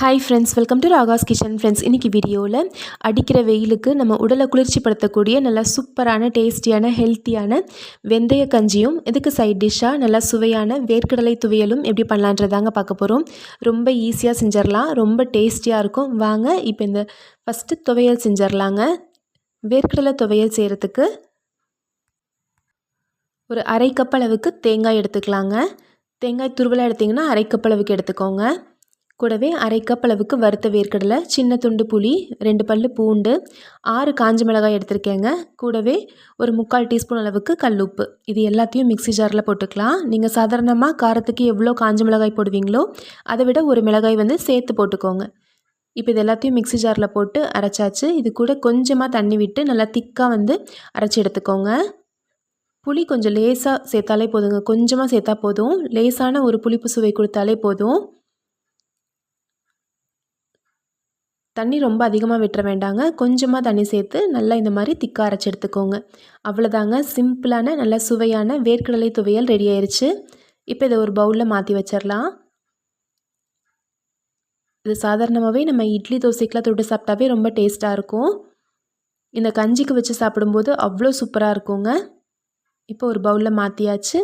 Hi friends welcome to Raga's kitchen friends இன்றைக்கி வீடியோவில் அடிக்கிற வெயிலுக்கு நம்ம உடலை குளிர்ச்சிப்படுத்தக்கூடிய நல்லா சூப்பரான டேஸ்டியான ஹெல்த்தியான வெந்தய கஞ்சியும் இதுக்கு சைட் டிஷ்ஷாக நல்லா சுவையான வேர்க்கடலை துவையலும் எப்படி பண்ணலான்றதாங்க பார்க்க போகிறோம் ரொம்ப ஈஸியாக செஞ்சிடலாம் ரொம்ப டேஸ்டியாக இருக்கும். வாங்க இப்போ இந்த ஃபஸ்ட்டு துவையல் செஞ்சிடலாங்க. வேர்க்கடலை துவையல் செய்கிறதுக்கு ஒரு அரை கப் அளவுக்கு தேங்காய் எடுத்துக்கலாங்க. தேங்காய் துருவலாக எடுத்திங்கன்னா அரை கப் அளவுக்கு எடுத்துக்கோங்க. கூடவே அரை கப் அளவுக்கு வறுத்த வேர்க்கடலை சின்ன துண்டு புளி ரெண்டு பல் பூண்டு ஆறு காஞ்ச மிளகாய் எடுத்திருக்கேங்க. கூடவே ஒரு முக்கால் டீஸ்பூன் அளவுக்கு கல்லுப்பு இது எல்லாத்தையும் மிக்சி ஜாரில் போட்டுக்கலாம். நீங்கள் சாதாரணமாக காரத்துக்கு எவ்வளோ காஞ்ச மிளகாய் போடுவீங்களோ அதை விட ஒரு மிளகாய் வந்து சேர்த்து போட்டுக்கோங்க. இப்போ இது எல்லாத்தையும் மிக்சி ஜாரில் போட்டு அரைச்சாச்சு. இது கூட கொஞ்சமாக தண்ணி விட்டு நல்லா திக்காக வந்து அரைச்சி எடுத்துக்கோங்க. புளி கொஞ்சம் லேசாக சேர்த்தாலே போதுங்க. கொஞ்சமாக சேர்த்தா போதும். லேசான ஒரு புளிப்பு சுவை கொடுத்தாலே போதும். தண்ணி ரொம்ப அதிகமாக விட்டுற வேண்டாங்க. கொஞ்சமாக தண்ணி சேர்த்து நல்லா இந்த மாதிரி திக்காக அரைச்சி எடுத்துக்கோங்க. அவ்வளோதாங்க சிம்பிளான நல்ல சுவையான வேர்க்கடலை துவையல் ரெடி ஆயிடுச்சு இப்போ இதை ஒரு பவுலில் மாற்றி வச்சிடலாம் இது சாதாரணமாகவே நம்ம இட்லி தோசைக்கெலாம் தொட்டு சாப்பிட்டாவே ரொம்ப டேஸ்ட்டாக இருக்கும். இந்த கஞ்சிக்கு வச்சு சாப்பிடும்போது அவ்வளோ சூப்பராக இருக்குங்க. இப்போ ஒரு பவுலில் மாற்றியாச்சு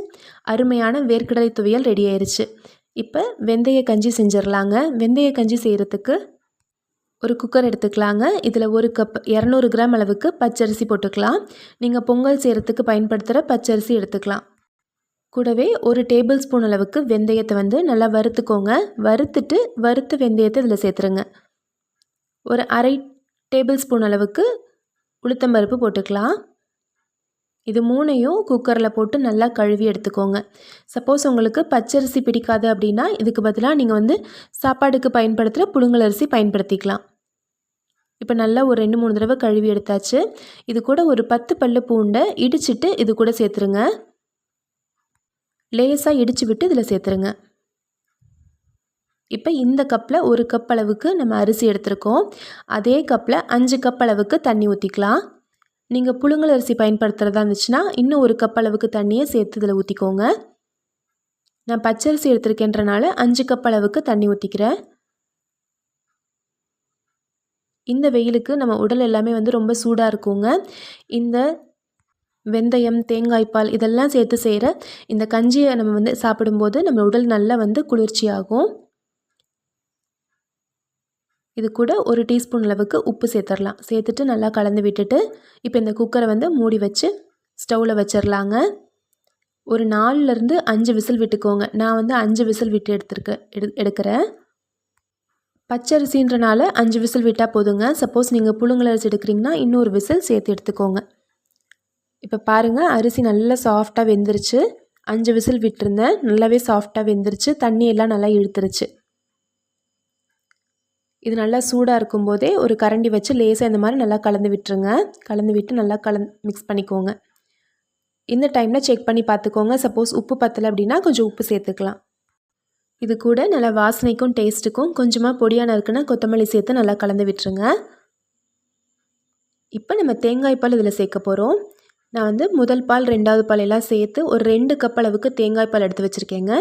அருமையான வேர்க்கடலை துவையல் ரெடி ஆயிடுச்சு இப்போ வெந்தய கஞ்சி செஞ்சிடலாங்க வெந்தய கஞ்சி செய்கிறதுக்கு ஒரு குக்கர் எடுத்துக்கலாங்க. இதில் ஒரு கப் இரநூறு கிராம் அளவுக்கு பச்சரிசி போட்டுக்கலாம். நீங்கள் பொங்கல் செய்கிறதுக்கு பயன்படுத்துகிற பச்சரிசி எடுத்துக்கலாம். கூடவே ஒரு டேபிள் ஸ்பூன் அளவுக்கு வெந்தயத்தை வந்து நல்லா வறுத்துக்கோங்க. வறுத்துட்டு வறுத்து வெந்தயத்தை இதில் சேர்த்துருங்க. ஒரு அரை டேபிள் ஸ்பூன் அளவுக்கு உளுத்தம்பருப்பு போட்டுக்கலாம். இது மூணையும் குக்கரில் போட்டு நல்லா கழுவி எடுத்துக்கோங்க. சப்போஸ் உங்களுக்கு பச்சரிசி பிடிக்காது அப்படின்னா இதுக்கு பதிலாக நீங்கள் வந்து சாப்பாடுக்கு பயன்படுத்துகிற புழுங்கலரிசி பயன்படுத்திக்கலாம். இப்போ நல்லா ஒரு ரெண்டு மூணு தடவை கழுவி எடுத்தாச்சு. இது கூட ஒரு பத்து பல்லு பூண்டை இடிச்சிட்டு இது கூட சேர்த்துருங்க. லேசாக இடித்து விட்டு இதில் சேர்த்துருங்க. இப்போ இந்த கப்பில் ஒரு கப் அளவுக்கு நம்ம அரிசி எடுத்திருக்கோம். அதே கப்பில் அஞ்சு கப் அளவுக்கு தண்ணி ஊற்றிக்கலாம் நீங்கள் புழுங்கல் அரிசி பயன்படுத்துகிறதா இருந்துச்சுன்னா இன்னும் ஒரு கப் அளவுக்கு தண்ணியை சேர்த்து இதில் ஊற்றிக்கோங்க நான் பச்சரிசி எடுத்திருக்கேன்றனால அஞ்சு கப் அளவுக்கு தண்ணி ஊற்றிக்கிறேன் இந்த வெயிலுக்கு நம்ம உடல் எல்லாமே வந்து ரொம்ப சூடாக இருக்குங்க. இந்த வெந்தயம் தேங்காய்ப்பால் இதெல்லாம் சேர்த்து செய்கிற இந்த கஞ்சியை நம்ம வந்து சாப்பிடும்போது நம்ம உடல் நல்லா வந்து குளிர்ச்சியாகும். இது கூட ஒரு டீஸ்பூன் அளவுக்கு உப்பு சேர்த்துடலாம். சேர்த்துட்டு நல்லா கலந்து விட்டுட்டு இப்போ இந்த குக்கரை வந்து மூடி வச்சு ஸ்டவ்வில் வச்சிடலாங்க. ஒரு நாலுலேருந்து அஞ்சு விசில் விட்டுக்கோங்க. நான் வந்து அஞ்சு விசில் விட்டு எடுத்துருக்கேன் எடு எடுக்கிறேன். பச்சரிசின்றனால அஞ்சு விசில் விட்டால் போதுங்க. சப்போஸ் நீங்கள் புழுங்கல் அரிசி எடுக்கிறீங்கன்னா இன்னொரு விசில் சேர்த்து எடுத்துக்கோங்க. இப்போ பாருங்கள் அரிசி நல்லா சாஃப்டாக வெந்துருச்சு. அஞ்சு விசில் விட்டுருந்தேன். நல்லாவே சாஃப்டாக வெந்துருச்சு. தண்ணி எல்லாம் நல்லா இழுத்துருச்சு. இது நல்லா சூடாக இருக்கும்போதே ஒரு கரண்டி வச்சு லேசாக இந்த மாதிரி நல்லா கலந்து விட்டுருங்க. கலந்து விட்டு நல்லா கலந்து மிக்ஸ் பண்ணிக்கோங்க. இந்த டைமில் செக் பண்ணி பார்த்துக்கோங்க. சப்போஸ் உப்பு பத்தலை அப்படின்னா கொஞ்சம் உப்பு சேர்த்துக்கலாம். இது கூட நல்லா வாசனைக்கும் டேஸ்ட்டுக்கும் கொஞ்சமாக பொடியான இருக்குன்னா கொத்தமல்லி சேர்த்து நல்லா கலந்து விட்டுருங்க. இப்போ நம்ம தேங்காய் பால் இதில் சேர்க்க போகிறோம் நான் வந்து முதல் பால் ரெண்டாவது பால் எல்லாம் சேர்த்து ஒரு ரெண்டு கப் அளவுக்கு தேங்காய் பால் எடுத்து வச்சுருக்கேங்க.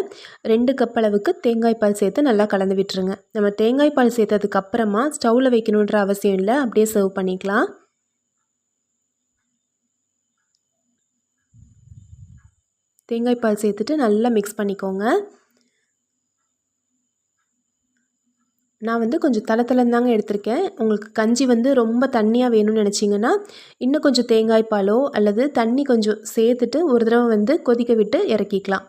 ரெண்டு கப் அளவுக்கு தேங்காய் பால் சேர்த்து நல்லா கலந்து விட்டுருங்க. நம்ம தேங்காய் பால் சேர்த்ததுக்கு அப்புறமா ஸ்டவ்வில் வைக்கணுன்ற அவசியம் இல்லை. அப்படியே சர்வ் பண்ணிக்கலாம். தேங்காய் பால் சேர்த்துட்டு நல்லா மிக்ஸ் பண்ணிக்கோங்க. நான் வந்து கொஞ்சம் தலை எடுத்திருக்கேன். உங்களுக்கு கஞ்சி வந்து ரொம்ப தண்ணியாக வேணும்னு நினச்சிங்கன்னா இன்னும் கொஞ்சம் தேங்காய் பாலோ அல்லது தண்ணி கொஞ்சம் சேர்த்துட்டு ஒரு தடவை வந்து கொதிக்க விட்டு இறக்கிக்கலாம்.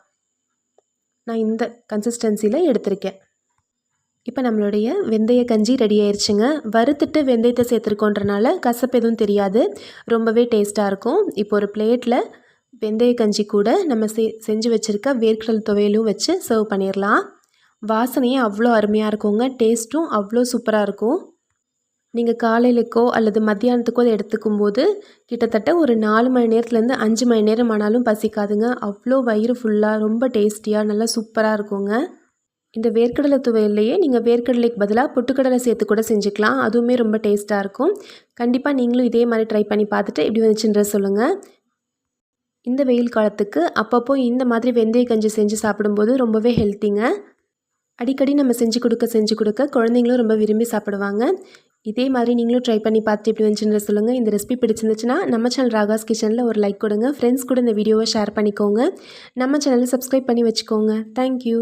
நான் இந்த கன்சிஸ்டன்சியில் எடுத்திருக்கேன். இப்போ நம்மளுடைய வெந்தய கஞ்சி ரெடி ஆயிடுச்சுங்க வறுத்துட்டு வெந்தயத்தை சேர்த்துருக்கோன்றனால கசப்பு எதுவும் தெரியாது. ரொம்பவே டேஸ்ட்டாக இருக்கும். இப்போ ஒரு பிளேட்டில் வெந்தய கஞ்சி கூட நம்ம செ செஞ்சு வச்சுருக்க வேர்க்கடல் துவையலும் வச்சு சர்வ் பண்ணிடலாம் வாசனையே அவ்வளோ அருமையாக இருக்குங்க. டேஸ்ட்டும் அவ்வளோ சூப்பராக இருக்கும். நீங்கள் காலையிலுக்கோ அல்லது மத்தியானத்துக்கோ அதை எடுத்துக்கும் போது கிட்டத்தட்ட ஒரு நாலு மணி நேரத்துலேருந்து அஞ்சு மணி நேரம் ஆனாலும் பசிக்காதுங்க. அவ்வளோ வயிறு ஃபுல்லாக ரொம்ப டேஸ்டியாக நல்லா சூப்பராக இருக்குங்க. இந்த வேர்க்கடலை துவையிலையே நீங்கள் வேர்க்கடலைக்கு பதிலாக பொட்டுக்கடலை சேர்த்து கூட செஞ்சுக்கலாம். அதுவுமே ரொம்ப டேஸ்ட்டாக இருக்கும். கண்டிப்பாக நீங்களும் இதே மாதிரி ட்ரை பண்ணி பார்த்துட்டு எப்படி வந்துச்சுன்ற சொல்லுங்கள் இந்த வெயில் காலத்துக்கு அப்பப்போ இந்த மாதிரி வெந்தய கஞ்சி செஞ்சு சாப்பிடும்போது ரொம்பவே ஹெல்த்திங்க அடிக்கடி நம்ம செஞ்சு கொடுக்க செஞ்சு கொடுக்க குழந்தைங்களும் ரொம்ப விரும்பி சாப்பிடுவாங்க. இதே மாதிரி நீங்களும் ட்ரை பண்ணி பார்த்துட்டு எப்படி வந்துச்சுன்னு சொல்லுங்கள் இந்த ரெசிபி பிடிச்சிருந்துச்சுன்னா நம்ம சேனல் ராகாஸ் கிச்சனில் ஒரு லைக் கொடுங்க. ஃப்ரெண்ட்ஸ் கூட இந்த வீடியோவை ஷேர் பண்ணிக்கோங்க. நம்ம சேனலை சப்ஸ்கிரைப் பண்ணி வச்சுக்கோங்க. தேங்க்யூ